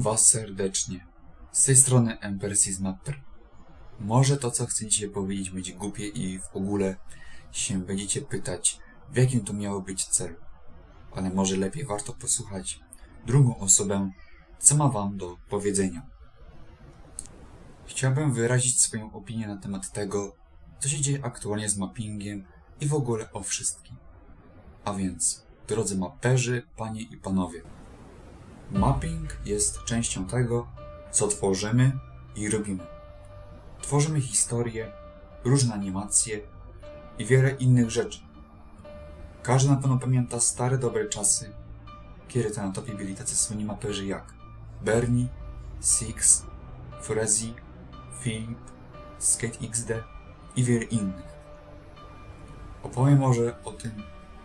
Was serdecznie. Z tej strony Empersis Mapper. Może to, co chcę dzisiaj powiedzieć, będzie głupie i w ogóle się będziecie pytać, w jakim to miało być celu. Ale może lepiej warto posłuchać drugą osobę, co ma Wam do powiedzenia. Chciałbym wyrazić swoją opinię na temat tego, co się dzieje aktualnie z mappingiem i w ogóle o wszystkim. A więc, drodzy maperzy, panie i panowie, Mapping jest częścią tego, co tworzymy i robimy. Tworzymy historie, różne animacje i wiele innych rzeczy. Każdy na pewno pamięta stare dobre czasy, kiedy to na topie byli tacy słynni maperzy jak Bernie, Six, Frezzy, Philip, Skate XD i wiele innych. Opowiem może o tym,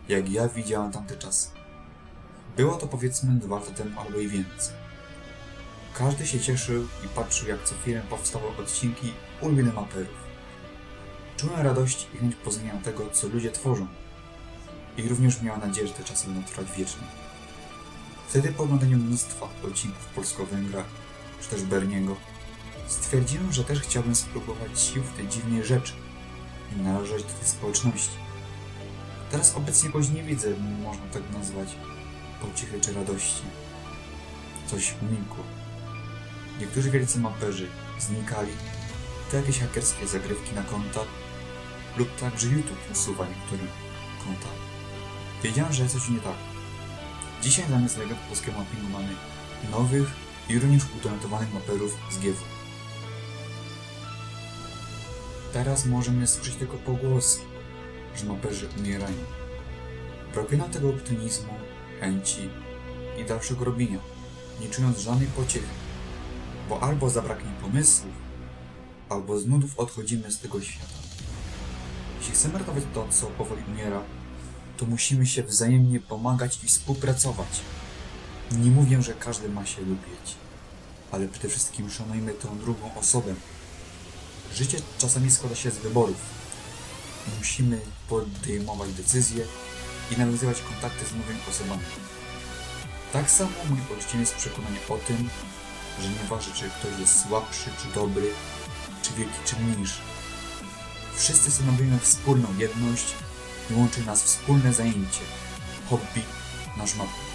jak ja widziałem tamte czasy. Było to powiedzmy dwa lata temu albo i więcej. Każdy się cieszył i patrzył jak co chwilę powstawały odcinki ulubionych maperów. Czułem radość i chęć poznania tego, co ludzie tworzą. I również miałem nadzieję, że te czasy będą trwać wiecznie. Wtedy po oglądaniu mnóstwa odcinków Polsko-Węgra, czy też Berniego, stwierdziłem, że też chciałbym spróbować sił w tej dziwnej rzeczy i należeć do tej społeczności. Teraz obecnie jakoś nie widzę, można tak nazwać, pociechy czy radości. Coś umilkło. Niektórzy wielcy maperzy znikali, to jakieś hakerskie zagrywki na konta lub także YouTube usuwa niektóre konta. Wiedziałem, że coś nie tak. Dzisiaj zamiast legend polskiego mappingu mamy nowych i również utalentowanych maperów z GW. Teraz możemy słyszeć tylko pogłosy, że maperzy umierają. Brakuje tego optymizmu, chęci i dalszego robienia, nie czując żadnej pociechy, bo albo zabraknie pomysłów, albo z nudów odchodzimy z tego świata. Jeśli chcemy ratować to, co powoli umiera, to musimy się wzajemnie pomagać i współpracować. Nie mówię, że każdy ma się lubić, ale przede wszystkim szanujmy tę drugą osobę. Życie czasami składa się z wyborów. Musimy podejmować decyzje i nawiązywać kontakty z nowymi osobami. Tak samo mój ojciec jest przekonany o tym, że nieważne czy ktoś jest słabszy czy dobry, czy wielki czy mniejszy. Wszyscy stanowimy wspólną jedność i łączy nas wspólne zajęcie, hobby, nasz mapping.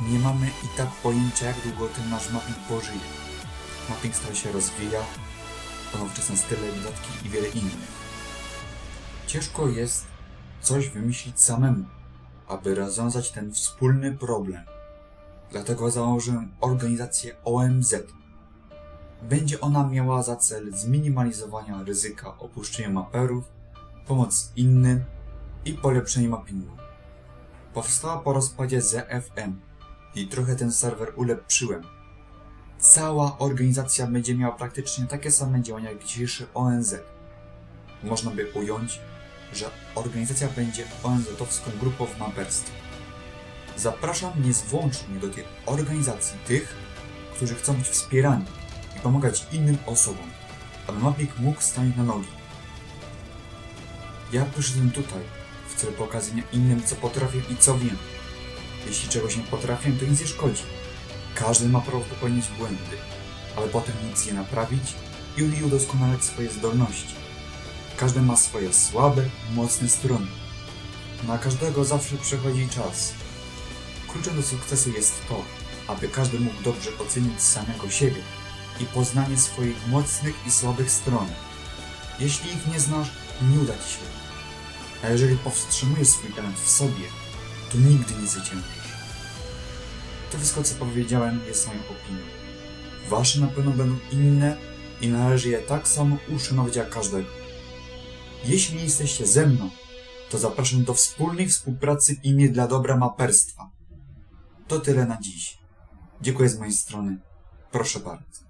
Nie mamy i tak pojęcia jak długo ten nasz mapping pożyje. Mapping stale się rozwija, to nowoczesne style, dodatki i wiele innych. Ciężko jest coś wymyślić samemu, aby rozwiązać ten wspólny problem. Dlatego założyłem organizację OMZ. Będzie ona miała za cel zminimalizowania ryzyka opuszczenia maperów, pomoc innym i polepszenie mappingu. Powstała po rozpadzie ZFM i trochę ten serwer ulepszyłem. Cała organizacja będzie miała praktycznie takie same działania jak dzisiejszy ONZ. Można by ująć, że organizacja będzie ONZ-owską grupą w maperstwie. Zapraszam niezwłącznie do tej organizacji tych, którzy chcą być wspierani i pomagać innym osobom, aby mapping mógł stanąć na nogi. Ja przyszedłem tutaj w celu pokazania innym, co potrafię i co wiem. Jeśli czegoś nie potrafię, to nic nie szkodzi. Każdy ma prawo popełnić błędy, ale potem nic je naprawić i udoskonalać swoje zdolności. Każdy ma swoje słabe mocne strony. Na każdego zawsze przychodzi czas. Kluczem do sukcesu jest to, aby każdy mógł dobrze ocenić samego siebie i poznanie swoich mocnych i słabych stron. Jeśli ich nie znasz, nie uda ci się. A jeżeli powstrzymujesz swój talent w sobie, to nigdy nie zwyciężysz. To wszystko, co powiedziałem, jest moją opinią. Wasze na pewno będą inne i należy je tak samo uszanować jak każdego. Jeśli jesteście ze mną, to zapraszam do wspólnej współpracy imię dla dobra maperstwa. To tyle na dziś. Dziękuję z mojej strony. Proszę bardzo.